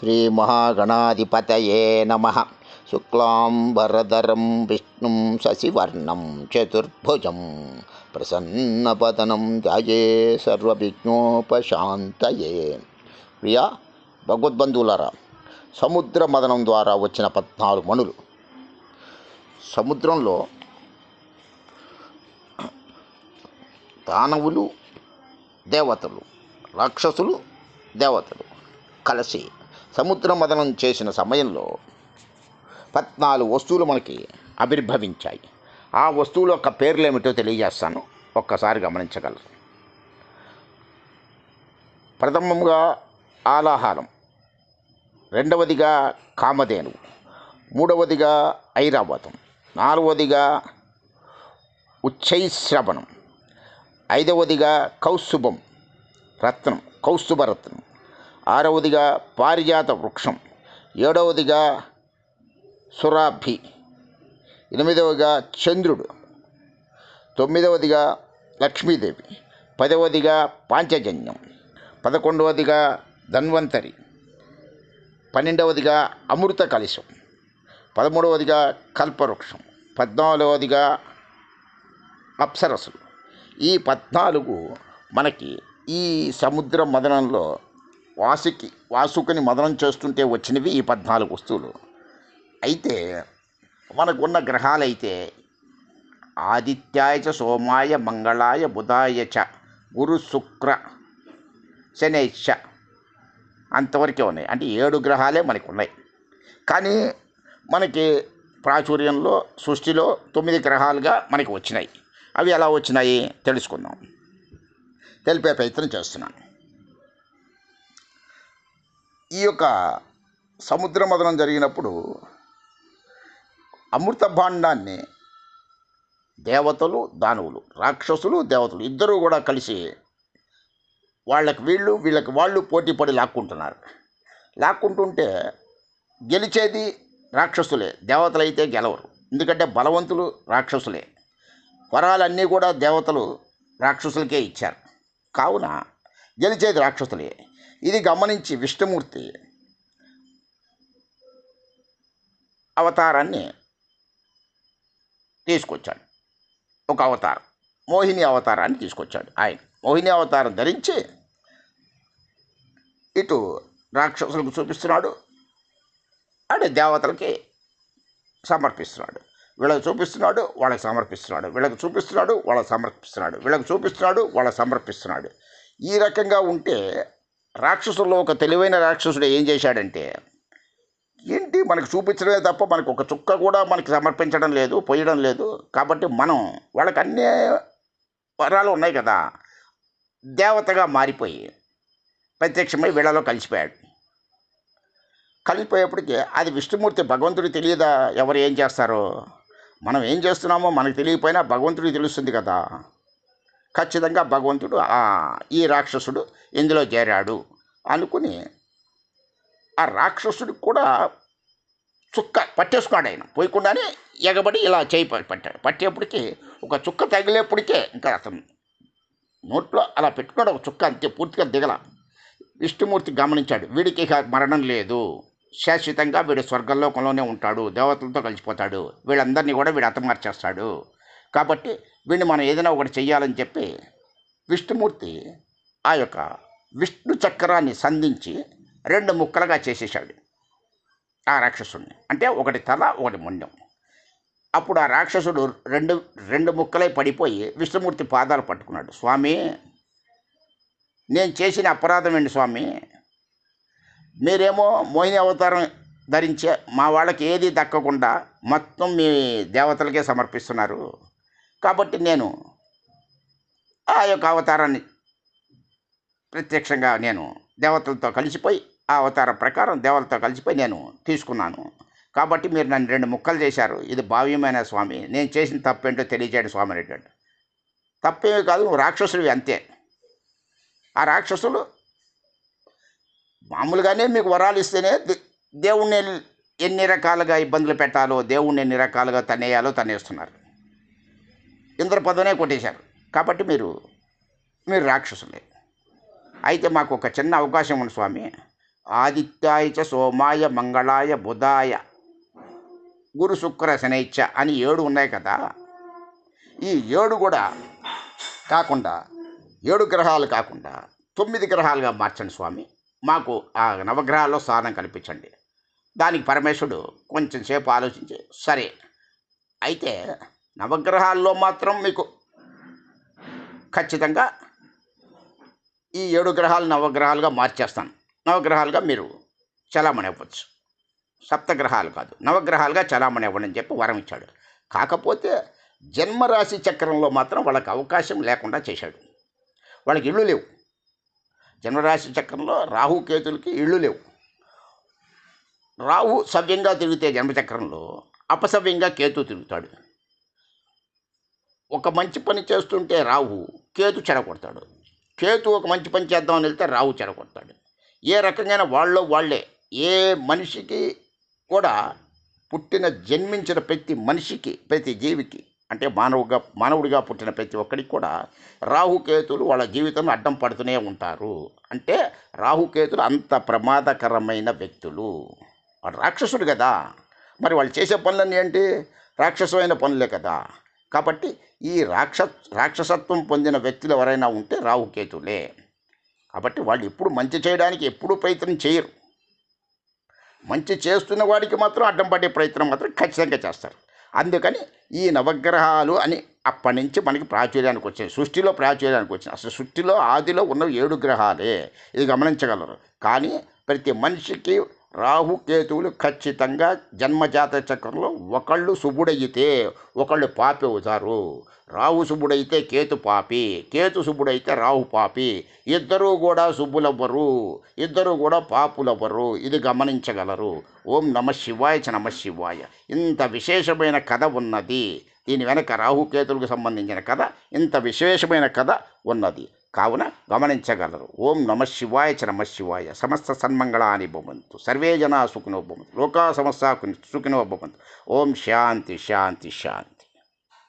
శ్రీమహాగణాధిపతయే నమ. శుక్లాంబరధరం విష్ణుం శశివర్ణం చతుర్భుజం ప్రసన్నపదనం ధ్యాయే సర్వవిఘ్నోపశాంతయే. ప్రియా భగవద్బంధువులారా సముద్ర మదనం ద్వారా వచ్చిన పద్నాలుగు మణులు. సముద్రంలో దానవులు దేవతలు రాక్షసులు దేవతలు కలిసి సముద్ర మదనం చేసిన సమయంలో పద్నాలుగు వస్తువులు మనకి ఆవిర్భవించాయి. ఆ వస్తువుల యొక్క పేర్లు ఏమిటో తెలియజేస్తాను. ఒక్కసారి గమనించగలరు. ప్రథమంగా ఆలాహారం రెండవదిగా కామధేనువు మూడవదిగా ఐరావతం నాలుగవదిగా ఉచ్చైశ్రవణం ఐదవదిగా కౌస్తుభం రత్నం కౌస్తుభరత్నం ఆరవదిగా పారిజాత వృక్షం ఏడవదిగా సురాభి ఎనిమిదవదిగా చంద్రుడు తొమ్మిదవదిగా లక్ష్మీదేవి పదవదిగా పాంచజన్యం పదకొండవదిగా ధన్వంతరి పన్నెండవదిగా అమృత కలశం పదమూడవదిగా కల్పవృక్షం పద్నాలుగవదిగా అప్సరసులు. ఈ పద్నాలుగు మనకి ఈ సముద్ర మదనంలో వాసుకి వాసుకుని మదనం చేస్తుంటే వచ్చినవి ఈ పద్నాలుగు వస్తువులు. అయితే మనకున్న గ్రహాలైతే ఆదిత్యాయ చ సోమాయ మంగళాయ బుధాయ చ గురు శుక్ర శనేశ అంతవరకే ఉన్నాయి. అంటే ఏడు గ్రహాలే మనకు ఉన్నాయి కానీ మనకి ప్రాచుర్యంలో సృష్టిలో తొమ్మిది గ్రహాలుగా మనకి వచ్చినాయి. అవి ఎలా వచ్చినాయి? తెలుసుకుందాం. తెలిపే ప్రయత్నం చేస్తున్నాను. ఈ యొక్క సముద్ర మదనం జరిగినప్పుడు అమృత భాండాన్ని దేవతలు దానవులు రాక్షసులు దేవతలు ఇద్దరూ కూడా కలిసి వాళ్ళకి వీళ్ళు వీళ్ళకి వాళ్ళు పోటీ పడి లాక్కుంటున్నారు. లాక్కుంటుంటే గెలిచేది రాక్షసులే దేవతలైతే గెలవరు. ఎందుకంటే బలవంతులు రాక్షసులే. వరాలన్నీ కూడా దేవతలు రాక్షసులకే ఇచ్చారు. కావున గెలిచేది రాక్షసులే. ఇది గమనించి విష్ణుమూర్తి అవతారాన్ని తీసుకొచ్చాడు. ఒక అవతారం. మోహిని అవతారాన్ని తీసుకొచ్చాడు ఆయన. మోహిని అవతారం ధరించి ఇటు రాక్షసులకు చూపిస్తున్నాడు. అటు దేవతలకి సమర్పిస్తున్నాడు. వీళ్ళకి చూపిస్తున్నాడు వాళ్ళకి సమర్పిస్తున్నాడు. వీళ్ళకి చూపిస్తున్నాడు వాళ్ళకి సమర్పిస్తున్నాడు. వీళ్ళకి చూపిస్తున్నాడు వాళ్ళకి సమర్పిస్తున్నాడు. ఈ రకంగా ఉంటే రాక్షసుల్లో ఒక తెలివైన రాక్షసుడు ఏం చేశాడంటే ఏంటి మనకు చూపించడమే తప్ప మనకు ఒక చుక్క కూడా మనకి సమర్పించడం లేదు పోయడం లేదు. కాబట్టి మనం వాళ్ళకి అన్ని వరాలు ఉన్నాయి కదా దేవతగా మారిపోయి ప్రత్యక్షమై వీళ్ళలో కలిసిపోయాడు. కలిసిపోయేప్పటికీ అది విష్ణుమూర్తి భగవంతుడికి తెలియదా? ఎవరు ఏం చేస్తారో? మనం ఏం చేస్తున్నామో మనకు తెలియకపోయినా భగవంతుడికి తెలుస్తుంది కదా. ఖచ్చితంగా భగవంతుడు ఈ రాక్షసుడు ఇందులో చేరాడు అనుకుని ఆ రాక్షసుడికి కూడా చుక్క పట్టేసుకున్నాడు ఆయన. పోయకుండానే ఎగబడి ఇలా చేయి పట్టాడు. పట్టేప్పటికి ఒక చుక్క తగిలేప్పటికే ఇంకా అతను నోట్లో అలా పెట్టుకున్నాడు. ఒక చుక్క అంతే పూర్తిగా దిగల. విష్ణుమూర్తి గమనించాడు. వీడికి ఇక మరణం లేదు. శాశ్వతంగా వీడు స్వర్గంలోకంలోనే ఉంటాడు. దేవతలతో కలిసిపోతాడు. వీళ్ళందరినీ కూడా వీడు అతమార్చేస్తాడు కాబట్టి వీడిని మనం ఏదైనా ఒకటి చెయ్యాలని చెప్పి విష్ణుమూర్తి ఆ యొక్క విష్ణు చక్రాన్ని సంధించి రెండు ముక్కలుగా చేసేసాడు ఆ రాక్షసుడిని అంటే ఒకటి తల ఒకటి మొండెం అప్పుడు ఆ రాక్షసుడు రెండు రెండు ముక్కలై పడిపోయి విష్ణుమూర్తి పాదాలు పట్టుకున్నాడు. స్వామి నేను చేసిన అపరాధం ఏంటి స్వామి? మీరేమో మోహిని అవతారం ధరించే మా వాళ్ళకి ఏది దక్కకుండా మొత్తం మీ దేవతలకే సమర్పిస్తున్నారు. కాబట్టి నేను ఆ యొక్క అవతారాన్ని ప్రత్యక్షంగా నేను దేవతలతో కలిసిపోయి ఆ అవతారం ప్రకారం దేవతలతో కలిసిపోయి నేను తీసుకున్నాను. కాబట్టి మీరు నన్ను రెండు ముక్కలు చేశారు. ఇది భావ్యమైన స్వామి. నేను చేసిన తప్పేంటో తెలియజేయండి స్వామి అనేటాడు తప్పేమీ కాదు నువ్వు రాక్షసుడివి అంతే. ఆ రాక్షసులు మామూలుగానే మీకు వరాలు ఇస్తేనే దేవుణ్ణి ఎన్ని రకాలుగా ఇబ్బందులు పెట్టాలో దేవుణ్ణి ఎన్ని రకాలుగా తనేయాలో తనేస్తున్నారు ఇంద్రపదనే కొట్టేశారు. కాబట్టి మీరు మీరు రాక్షసులే. అయితే మాకు ఒక చిన్న అవకాశం ఉంది స్వామి. ఆదిత్యాయ చ సోమాయ మంగళాయ బుధాయ గురు శుక్ర శనైచ్చ అని ఏడు ఉన్నాయి కదా. ఈ ఏడు కూడా కాకుండా ఏడు గ్రహాలు కాకుండా తొమ్మిది గ్రహాలుగా మార్చండి స్వామి. మాకు ఆ నవగ్రహాల్లో స్థానం కల్పించండి. దానికి పరమేశ్వరుడు కొంచెం సేపు ఆలోచించి సరే అయితే నవగ్రహాల్లో మాత్రం మీకు ఖచ్చితంగా ఈ ఏడు గ్రహాలు నవగ్రహాలుగా మార్చేస్తాను. నవగ్రహాలుగా మీరు చలామణి అవ్వచ్చు. సప్తగ్రహాలు కాదు. నవగ్రహాలుగా చలామణి అవ్వండి అని చెప్పి వరం ఇచ్చాడు. కాకపోతే జన్మరాశి చక్రంలో మాత్రం వాళ్ళకి అవకాశం లేకుండా చేశాడు. వాళ్ళకి ఇళ్ళు లేవు. జన్మరాశి చక్రంలో రాహు కేతులకి ఇళ్ళు లేవు. రాహు సవ్యంగా తిరిగితే జన్మచక్రంలో అపసవ్యంగా కేతు తిరుగుతాడు. ఒక మంచి పని చేస్తుంటే రాహు కేతు చెడగొడతాడు. కేతు ఒక మంచి పని చేద్దామని వెళ్తే రాహు చెడగొడతాడు. ఏ రకంగా వాళ్ళలో వాళ్ళే. ఏ మనిషికి కూడా పుట్టిన జన్మించిన ప్రతి మనిషికి ప్రతి జీవికి అంటే మానవుగా మానవుడిగా పుట్టిన ప్రతి ఒక్కడికి కూడా రాహుకేతులు వాళ్ళ జీవితంలో అడ్డం పడుతూనే ఉంటారు. అంటే రాహుకేతులు అంత ప్రమాదకరమైన వ్యక్తులు. వాడు రాక్షసుడు కదా. మరి వాళ్ళు చేసే పనులన్నీ ఏంటి? రాక్షసమైన పనులే కదా. కాబట్టి ఈ రాక్ష రాక్షసత్వం పొందిన వ్యక్తులు ఎవరైనా ఉంటే రావుకేతులే కాబట్టి వాళ్ళు ఎప్పుడు మంచి చేయడానికి ఎప్పుడూ ప్రయత్నం చేయరు. మంచి చేస్తున్న వాడికి మాత్రం అడ్డం పడే ప్రయత్నం మాత్రం ఖచ్చితంగా చేస్తారు. అందుకని ఈ నవగ్రహాలు అని అప్పటి నుంచి మనకి ప్రాచుర్యానికి వచ్చాయి. సృష్టిలో ప్రాచుర్యానికి వచ్చింది అసలు సృష్టిలో ఆదిలో ఉన్న ఏడు గ్రహాలే. ఇది గమనించగలరు. కానీ ప్రతి మనిషికి రాహు కేతువులు ఖచ్చితంగా జన్మజాత చక్రంలో ఒకళ్ళు శుభుడైతే ఒకళ్ళు పాపి అవుతారు. రాహు శుభుడైతే కేతు పాపి కేతు శుభుడైతే రాహు పాపి. ఇద్దరూ కూడా శుభులవ్వరు ఇద్దరు కూడా పాపులవ్వరు. ఇది గమనించగలరు. ఓం నమ శివాయ చ నమ శివాయ. ఇంత విశేషమైన కథ ఉన్నది. దీని వెనక రాహుకేతులకు సంబంధించిన కథ ఇంత విశేషమైన కథ ఉన్నది. కావున గమనించగలరు. ఓం నమ శివాయ చ నమ శివాయ. సమస్త సన్మంగళాని భవంతు. సర్వే జనా సుఖినో భవంతు. లోకా సమస్త సుఖినో భవంతు. ఓం శాంతి శాంతి శాంతి.